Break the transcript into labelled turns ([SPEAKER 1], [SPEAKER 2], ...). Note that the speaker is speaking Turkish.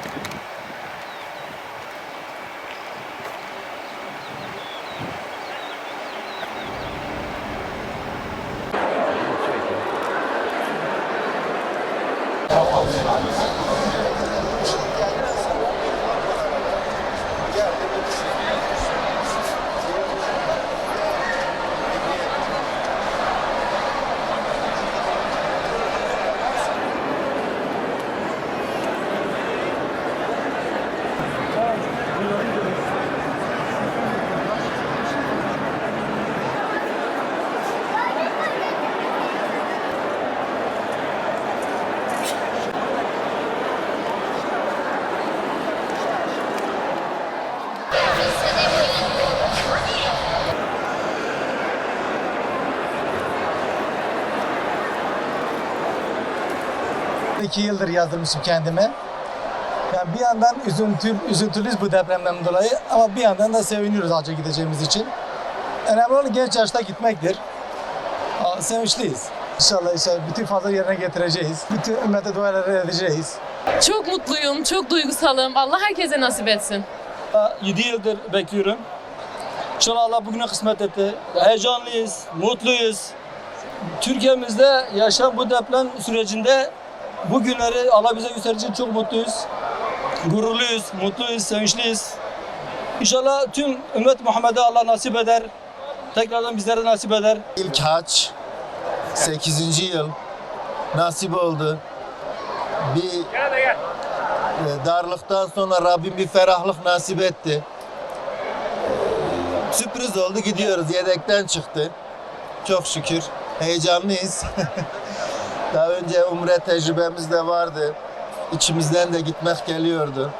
[SPEAKER 1] Thank İki yıldır yazdırmışım kendime. Yani bir yandan üzüntü, üzüntülüyüz bu depremden dolayı ama bir yandan da seviniyoruz hacca gideceğimiz için. Önemli olan genç yaşta gitmektir. Aa, Sevinçliyiz. İnşallah inşallah bütün fazla yerine getireceğiz. Bütün ümmete dualar edeceğiz.
[SPEAKER 2] Çok mutluyum, çok duygusalım. Allah herkese nasip etsin.
[SPEAKER 3] 7 yıldır bekliyorum. İnşallah Allah bugüne kısmet etti. Heyecanlıyız, mutluyuz. Türkiye'mizde yaşanan bu deprem sürecinde bu günleri Allah bize gösterdiği için çok mutluyuz. Gururluyuz, mutluyuz, sevinçliyiz. İnşallah tüm ümmet Muhammed'e Allah nasip eder. Tekrardan bizlere nasip eder.
[SPEAKER 4] İlk haç 8. yıl nasip oldu. Bir e, darlıktan sonra Rabbim bir ferahlık nasip etti. Sürpriz oldu gidiyoruz. Yedekten çıktı. Çok şükür. Heyecanlıyız. Daha önce umre tecrübemiz de vardı. İçimizden de gitmek geliyordu.